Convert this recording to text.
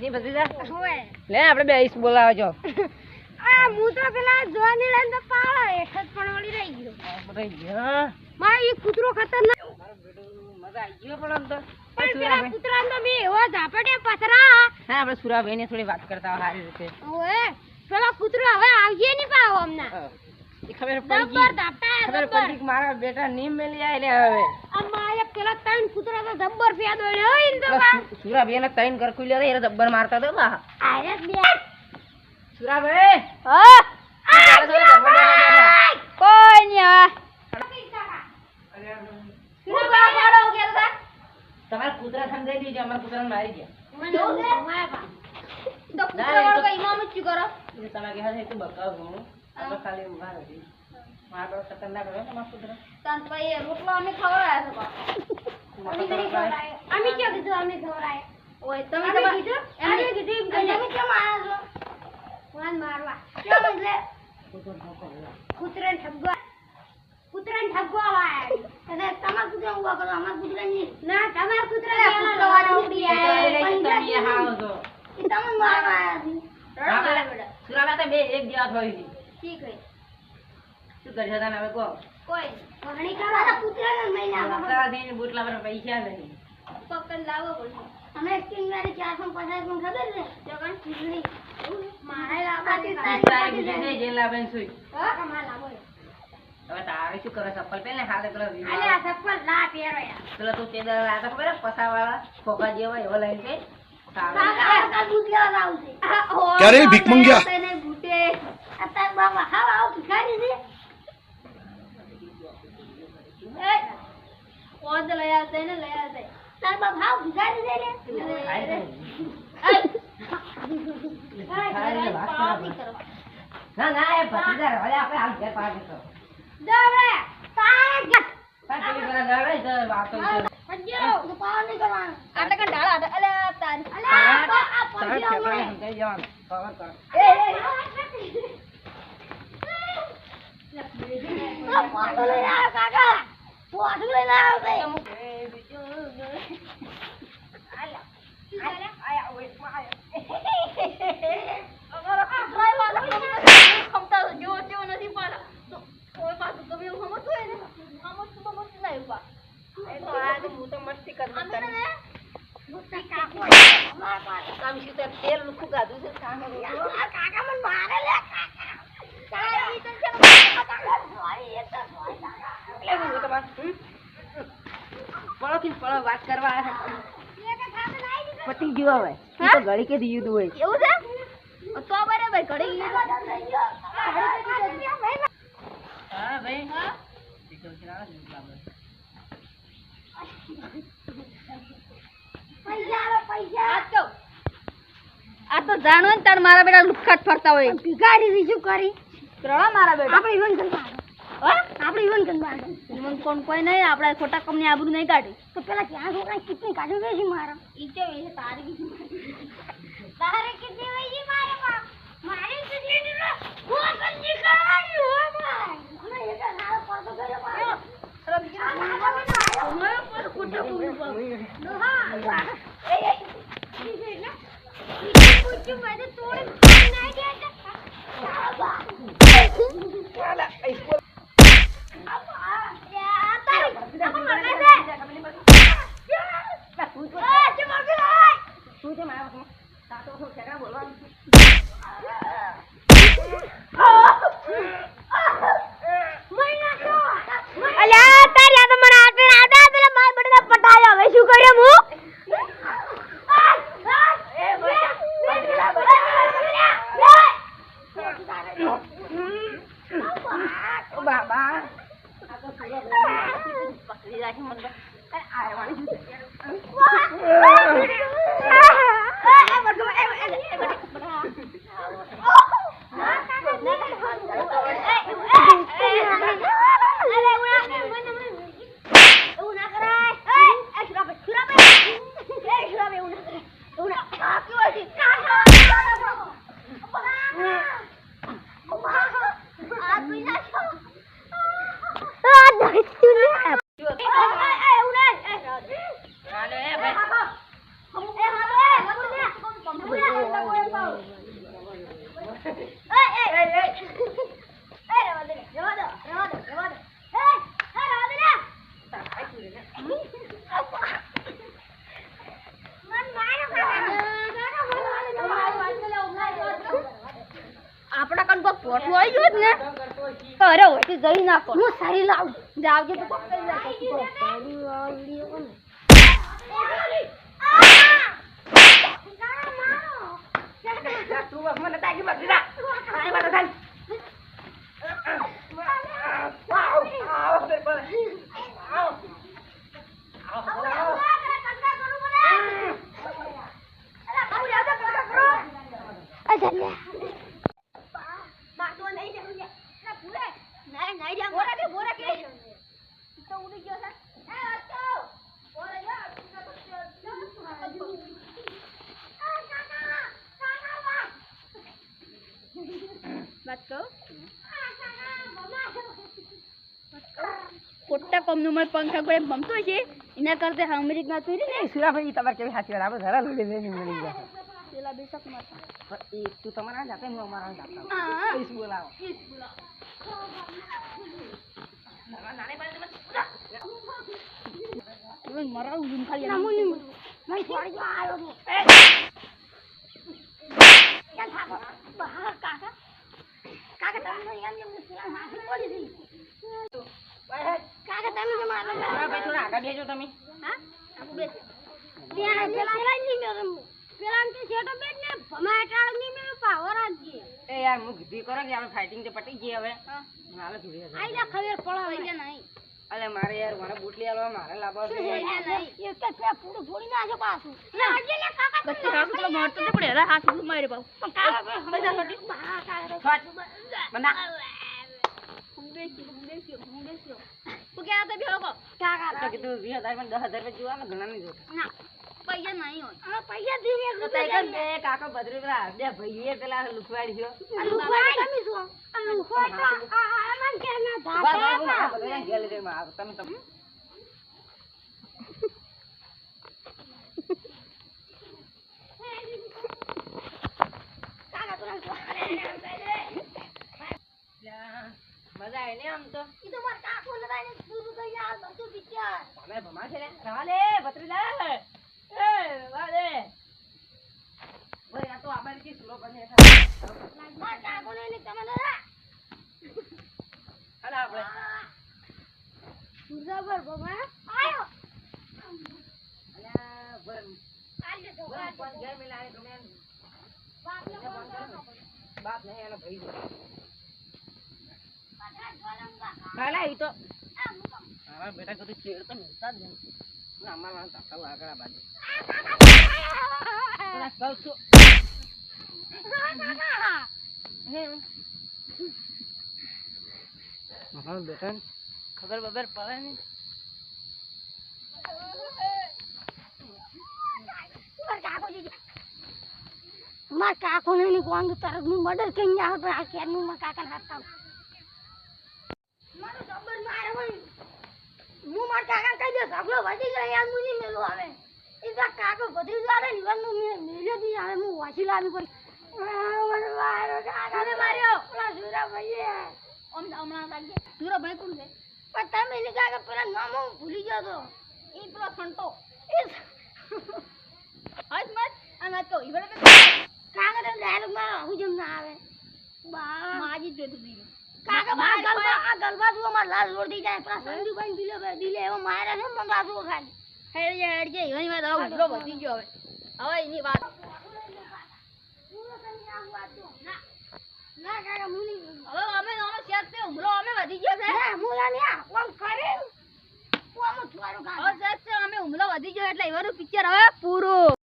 જી ભત્રીજા લે આપણે બે ઈસ બોલાવો છો આ હું તો પેલા જોની લઈને તો પાળો એક જ પણ વળી રહી ગયો. રહી ગયો માં ઈ કૂતરો ખતરનાક. મજા આવી ગયો પણ આમ તો પણ પેલા કૂતરા તો મે એવો ઝાપડે પથરા. હા આપણે સુરાભાઈ ને થોડી વાત કરતા હોય સારી રીતે. ઓએ પેલા કૂતરો હવે આવીએ ની પાવો અમને. ખબર પડી ગઈ. ખબર પડી કે મારા બેટા નીમ મેલી એટલે હવે. એક પેલા ત્રણ કૂતરા તો જબ્બર ફેદો હોય ને તો સુરાભાઈ ને ત્રણ કરકું લે એ દબ્બર મારતા તો બા. આરે બે. સુરાભાઈ હા. જબ્બર કોઈ નહીં તમારા કૂતરા સમજાઈ દીજો અમારા કૂતરાને મારી ગયા. તો કૂતરા વાળો ઇમામ જ કરો? તમે કહે છે કે બકાવ ઘણું આપણે ખાલી ઊભા નથી મારા ખતરનાક રહ્યો ને મારા કૂતરા તાન રોટલો અમે ખવડાવ્યા છે અમે નહીં ખવડાવ્યા. અમે ક્યાં કીધું અમે? ઓય, તમે કીધું? તમે કેમ આયા છો? કોણ મારવા? કેમ એટલે? કૂતરાને ઠગવા. કૂતરાને ઠગવા વાળા. એટલે તમારા કૂતરાને ઊભા કરો, અમારા કૂતરાને નહીં. ના, તમાર કૂતરાને પહેલા ઉડી આયા. તમે હાવ છો એ મારવા આયા છે. આપણે તો બે એક જેવા ઠીક છે. કરશે તને હવે કહો. કોઈ ઘણી કરો. કૂતરાને મહિને આપણા થઈને બુટલા પર પૈસા નહીં પકડ લાવો બોલો. અમે કિંગારી ચારસો પચાસમાં ખબર છે? જગન ખીચડી મારે લાવવાની તારી બીજી જેલ લાવીને સુઈ. હા? તમારે લાવો હવે તારે શું કરે ચપ્પલ પહેલે હાથે પેલો અલે આ ચપ્પલ ના પહેરો યાર. પેલો તું તે દર આ તો ખબર પસા વાળા ખોખા જેવા એવો લઈને છે. ક્યાં ભીખ મંગ્યા? ભૂતે. અત્યારે બાબા હા આવ ભિખારી છે એ ઓદ લઈ આવતે ને લઈ આવતે તાર બાપ હાવ ને લે. ના ના એ ભતીજા રહેવા દે, આપણે આમ ઘેર પાડી તો દવડે તારે ગટ તાર પેલી દળાઈ તો વાતો વિચારો. આટલા કણ ઢાળા હતા. અલે આ તારી. અલે આ પછી. સમજાઈ જવાનું. કવર કર. એ, એ, એ. આ પોતું લઈને આવો, કાકા. કામ શું તેલ લુખું ગાધું છે કાકા મને મારે લે. કાકા, ઈ તો છે ને મારા કાકા સોરી, એ તો સોરી કાકા. એટલે વાત કરવા દીધો. પતી ગયું હવે. તો ઘડી કે દીધું હોય. એવું છે? તો બરાબર ઘડી હા ભાઈ. આ તો જાણો ને તાર મારા બેટા લુખાટ ફરતા હોય. ભિખારી બીજું શું કરી? ત્રણ મારા બેટા. આપણે ઈવન ગંદા આપણે ઈવન ગંદા ઈવન કોણ કોઈ નહીં આપણે ખોટા કંપની આબરૂ નહીં કાઢી. તો પેલા ક્યાં છોકરા કેટલી કાઢી ગઈ છે મારા? ઈ તો એ તારી તારે อะไรที่มันก็ว้าไอ้มันไอ้ไอ้ไอ้มัน ને? અરે અરે તું જઈ નાખો. હું સારી લાવું. જાવજો તો કરી નાખો. તું બસ મને તાકી બસ જા આય મને ચાલ વાવ આવ બે પર આવ આવ વાત કહું કોમનું મને પંખા કોઈ પમતો છે? એના કરતા હમરી ના તું ને? સુરાભાઈ તમારે કેવી સાચી વાત? આપણે ઘરે લઈ લઈને મળી ગયા. પેલા બેસક મારતા. એ તું તમારા જાતે હું અમારા જાતે હા. ઈસ બોલાવો. તું મરાવ મરાવું ખાલી ના, મુની. મને થોડી વાર આવ્યો તો. ક્યાં થાકો? બહાર કાકા. કાકા, તમે તો એમ જેમ પેલા માથે પડી ગઈ. તો મારા થોડા આગળ તમે હા? પેલા પેલા. પેલા ને તે ને એ યાર હું કીધું કરો કે આપણે ફાઇટિંગ તો પટી ગઈ હવે હા. હાલો છે. આઈ જા ખબર. પૈસા નહીં અલે મારે યાર મને બૂટ લઈ આલવા મારે લાવવા છે. નહીં એ કે પેલા પૂરું ફોડી નાખે પાછું. ના હજી લે, કાકા, બચ્ચા બચ્ચે તો મારતો તો પડે હાથ મારી પાઉં કાકા, પૈસા છોડી. બા કાકા. છોડ. બંધા. હું બેસ્યો હું બેસ્યો હું બેસ્યો તું ક્યાં હતા ભેળો કો કાકા, તો કીધું વીસ હજારમાં દસ હજાર રૂપિયા જોવા ને ઘણા નહીં જોતા ના પૈસા નહીં હોય હવે પૈસા દઈને એક તો રૂપિયા તઈ કર બે કાકા બદરી પેલા બે ભાઈએ પેલા લુખવાડી ગયો આ લુખવાડ તમે શું? આ લુખવાડ તો આ- આ આમાં કે ના બસ બસ ધાતા હું મારા હતા. બધાને ઘેર લઈ જઈને આવું. તમે તમે કાકા, તું રાખ. લ્યા, મજા આવે ને આમ તો? ઈ તો મારા કાકો એને પૂરું કરીને આ બધું picture. તમે ભમા છે ને? રવા દે ભત્રીજા એ દે. ભાઈ આ તો આપણે કી સુરો બને મારા કાકોને એને તમે નતા. હાલો આપણે. જબર બાબા. આયો. મિલાય તમે બાપને બાપ નહીં એનો ભાઈ હાલા ઈ તો. મારા બેટા કદી ચેડ તો મિલતા જ નહીં ના અમારા કાકા આગળ આ બાજુ કહું છું. મારા બેટા ખબર બબર પડે ને મારા કાકો. મારા ને ગોંગ તરતનું મર્ડર કરી આવે આ કેરનું મારા કાકા હાથ આવ મારો જબર મારે હોય હું મારા કાકા કહી દે ઝઘડો વધી ગયો યાર મેલો આવે એ તો કાકો બધી જારે ને વનનું મેલ્યો દી આવે હું વાસી લાવી પડી મને માર્યો. પેલા સુરા ભાઈએ ઓમ હમણાં લાગે ધુરો ભાઈ કોણ છે? પણ તમે એને કાકા પેલા નામ હું ભૂલી ગયો તો. એ પેલો સંતો. એ હજ મત આ મત ઈવડે તો કાકા તો ડાયરેક્ટ મારો હું જેમ ના આવે. બા માજી જોતું દીધું કાકા ગલબા આ ગલબા જુઓ મારા લાલ રોડ જાય. પેલા સંદીપભાઈ દિલે દિલે એવો માર્યા છે મને જુઓ ખાલી. હેડ જાય હેડ જાય એની વાત હવે ઉભરો વધી ગયો હવે. હવે એની વાત. ના કાકા મુની હવે અમે અમે શેર તે ઉમરો અમે વધી ગયો છે. ના મુલા ને આ કરે? કોમ થોડું હવે શેર અમે ઉમરો વધી ગયો એટલે એવાનું પિક્ચર હવે પૂરું.